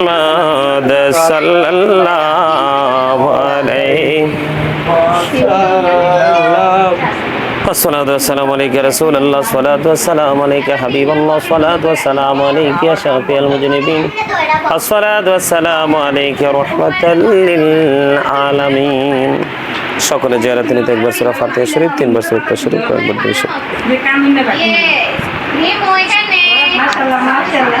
محمد صلى الله عليه الصلاة والسلام عليك يا رسول الله الصلاة والسلام عليك يا حبيب الله الصلاة والسلام عليك يا شافي المذنبين الصلاة والسلام عليك يا رحمة للعالمين সকলে জিয়ারাতে নিতে একবার সুরা ফাতিহা শরীফ তিনবার সুরা শরীফ কয়েকবার দুই শরীফ যে কামিন না বাকি Ni mo এখানে মাশাআল্লাহ মাশাআল্লাহ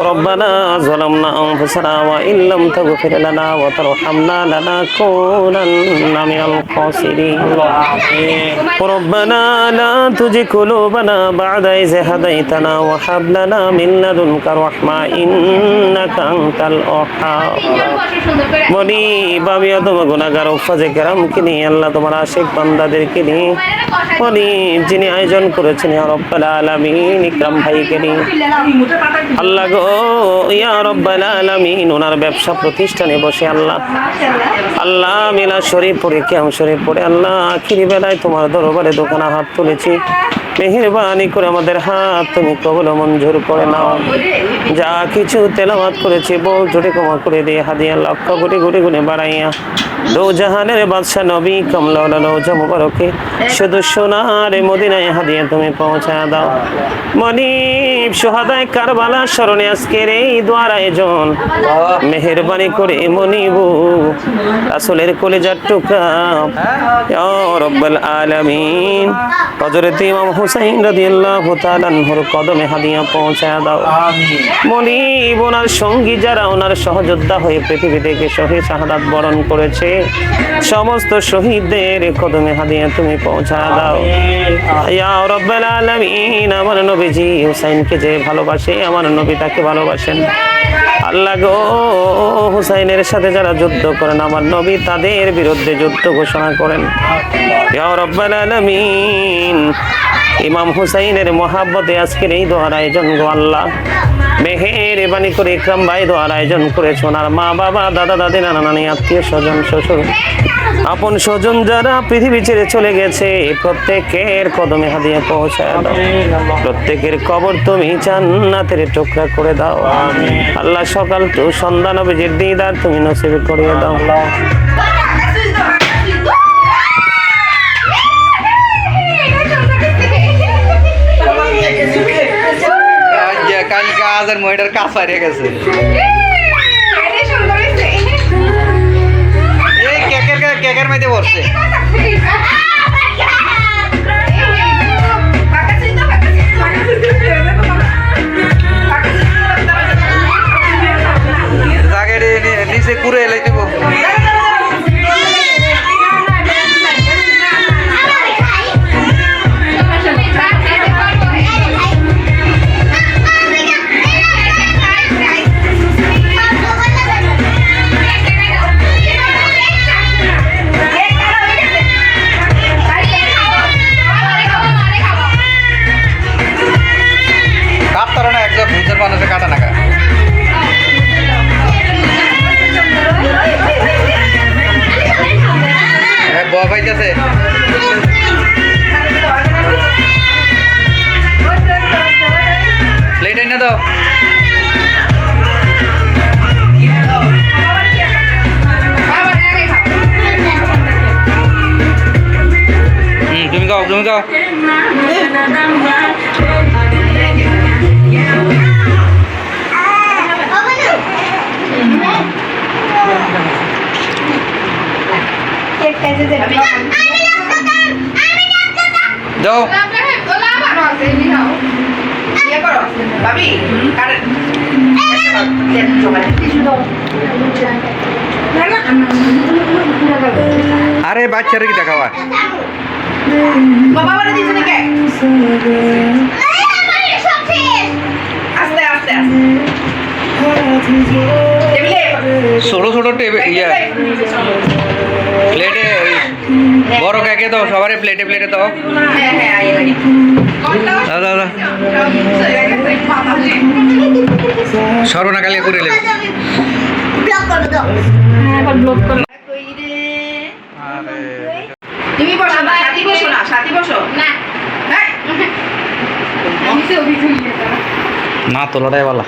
ربنا ظلمنا انفسنا وان لم تغفر لنا وترحمنا لنكونن من الخاسرين ربنا لا تزغ قلوبنا بعد إذ هديتنا وهب لنا من لدنك رحمة إنك أنت الوهاب তিনজন বসে সুন্দর করে বলি বাবিয়া তোমার গুণাগার উফাজে কেরামকে নিয়ে আল্লাহ তোমার আশেক বান্দাদেরকে নিয়ে মায়েরা কষাই বলি যিনি আয়োজন করেছেন ইয়া রব্বাল আলামিন ইকরাম ভাইকে নিয়ে মুটে পাতা আল্লাহ গো ইয়া রব্বাল আলামিন। ওনার ব্যবসা প্রতিষ্ঠানে বসে আল্লাহ আল্লাহ মিলা শরীফ পড়ে কেম শরীফ পড়ে, আল্লাহ আখিরি বেলায় তোমার দরবারে দোকানে হাত তুলেছি। মেহেরবানি করে আমাদের হাত তুমি কবল মঞ্জুর করে নাও। যা কিছু তেলাওয়াত করেছি বল জোরে ক্ষমা করে দিয়ে হাদিয়া লক্ষ কোটি কোটি গুণে বাড়াইয়া। দো জাহানের বাদশা নবী কমলা রোজা মুবারকে, শুধু সোনার মদিনায় হাদিয়া তুমি পৌঁছা দাও। মনিব সোহাদায় কারবালা স্মরণে আজকের এই দোয়ার আয়োজন। মেহেরবানি করে মনিবু আসলের কলেজার ইয়া রব্বাল আলামিন। হযরত ইমাম হুসাইন রাদিয়াল্লাহু তাআলা আনহুর কদমে হাদিয়া পৌঁছা দাও। মনিব ওনার সঙ্গী যারা ওনার সহযোদ্ধা হয়ে পৃথিবী থেকে শহীদ শাহাদাত বরণ করেছে সমস্ত শহীদদের কদমে হাদিয়া তুমি পৌঁছা দাও। ইয়া রব্বাল আলামিন আমার নবীজি হুসাইনকে যে ভালোবাসে আমার নবী তাকে ভালোবাসেন। আল্লাহ গো হুসাইনের সাথে যারা যুদ্ধ করেন আমার নবী তাদের বিরুদ্ধে যুদ্ধ ঘোষণা করেন। ইয়া রব্বাল আলামিন ইমাম হুসাইনের মহাব্বতে আজকের এই দোয়ার আয়োজন গো আল্লাহ। মেহেরবানি করে ইকরাম ভাই দোয়ার আয়োজন করেছে ওনার মা বাবা দাদা দাদি নানা নানি আত্মীয় স্বজন শ্বশুর আপন স্বজন যারা পৃথিবী ছেড়ে চলে গেছে প্রত্যেকের কদমে হাদিয়ে পৌঁছায় দাও। প্রত্যেকের কবর তুমি জান্নাতের টুকরা করে দাও। আল্লাহ সকাল তো সন্ধ্যা নবীজির দিদার তুমি নসিব করিয়ে দাও। হারিয়ে গেছে। এই কেকের কেকের মধ্যে বসছে। বুঝের মানুষে কাটা নাকা হ্যাঁ বয়া পাইতেছে। প্লেট এনে দাও। তুমি গাও তুমি গাও দাও আরে বাচ্চারে কি দেখাবা? আস্তে আস্তে আস্তে। ছোট ছোট টেবিল ইয়া। প্লেটে ওই বড় কেকে দাও সবারই প্লেটে প্লেটে দাও। হ্যাঁ হ্যাঁ আই লাগে দাও দাও দাও। সর্বনা কালিয়া করে নেবে তুমি বসো না সাথী বসো না সাথী বসো। না। হ্যাঁ। না তোলাটাই ভালো।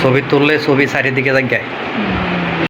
ছবি তুললে ছবি চারিদিকে যায়